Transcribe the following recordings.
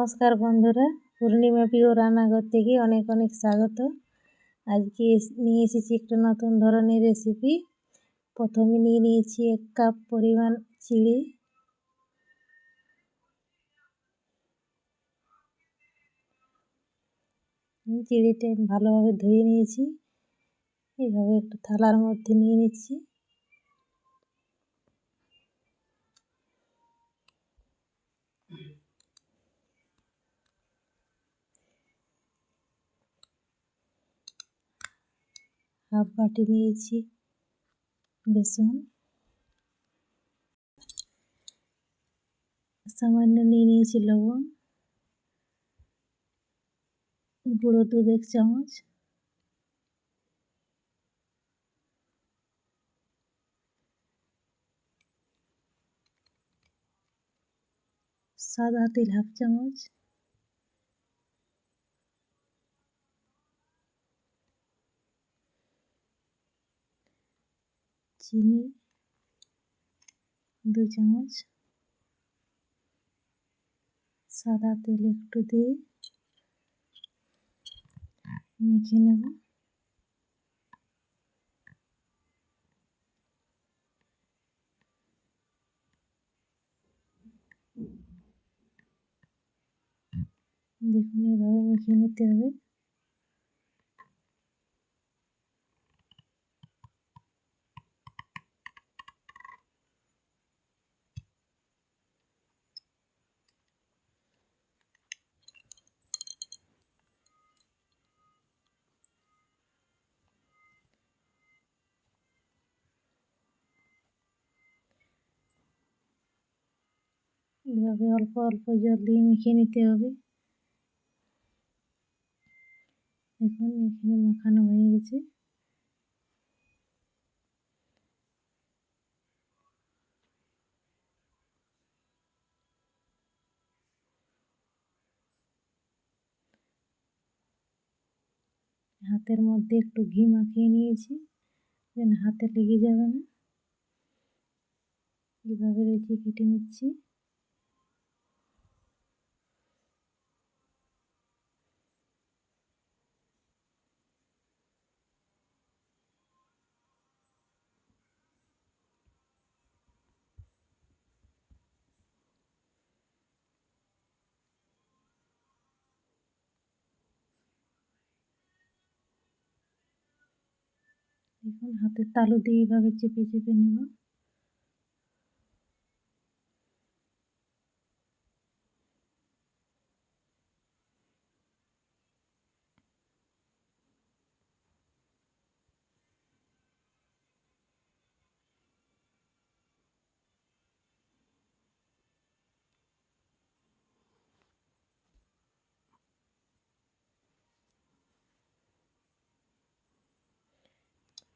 নমস্কার বন্ধুরা। পূর্ণিমা প্রিয় রান্নাঘর থেকে অনেক অনেক স্বাগত। আজকে নিয়ে এসেছি একটা নতুন ধরনের রেসিপি প্রথমে নিয়ে নিয়েছি এক কাপ পরিমাণ চিড়ি চিড়িটা ভালোভাবে ধুয়ে নিয়েছি। এইভাবে একটু থালার মধ্যে নিয়ে নিচ্ছি। হাফ বাটি দিয়েছি বেসন। সামান্য নিয়ে নিয়েছি লবণ, গুঁড়ো দুধ এক চামচ। সাদা তেল হাফ চামচ। চিনি দু চামচ। সাদা তেল একটু দিয়ে মেখে নেব। দেখুন এভাবে মেখে নিতে হবে। এভাবে অল্প অল্প জল দিয়ে মেখে নিতে হবে। দেখুন এখানে মাখানো হয়ে গেছে। হাতের মধ্যে একটু ঘি মাখিয়ে নিয়েছি, যেন হাতে লেগে যাবে না। এভাবে রেখে কেটে নিচ্ছি। দেখুন হাতের তালু দিয়ে এভাবে চেপে চেপে নেব।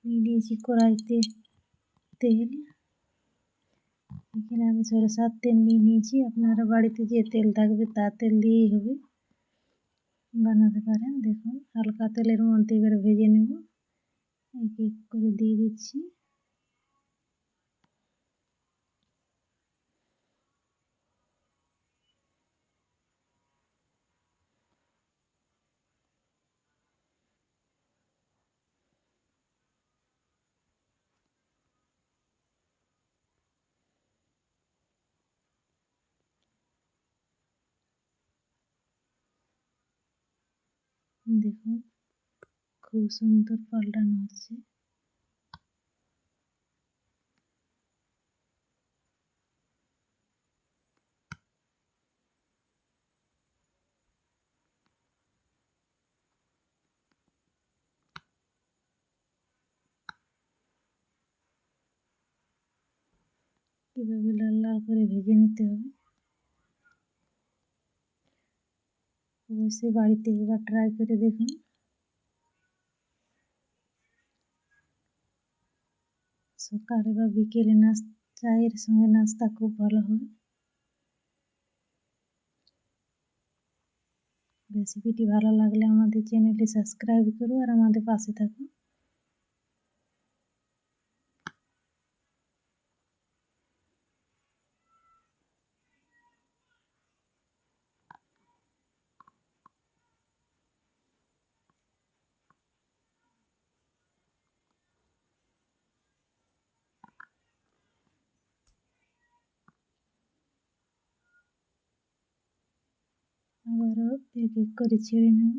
নিয়ে নিয়েছি কড়াইতে তেল। এখানে আমি সরষার তেল নিয়ে নিয়েছি। আপনারা বাড়িতে যে তেল থাকবে তা তেল দিয়েই হবে। বানাতে পারেন, দেখুন। হালকা তেলের মধ্যে এবার ভেজে নেব। এক এক করে দিয়ে দিচ্ছি। দেখুন খুব সুন্দর পাল্টানো হচ্ছে। কীভাবে লাল লাল করে ভেজে নিতে হবে। অবশ্যই বাড়িতে একবার ট্রাই করে দেখুন। সকালে বা বিকেলে নাচ চায়ের সঙ্গে নাস্তা খুব ভালো হয়। রেসিপিটি ভালো লাগলে আমাদের চ্যানেলটি সাবস্ক্রাইব করো আর আমাদের পাশে থাকো আবারও এক এক করে ছেড়ে নেব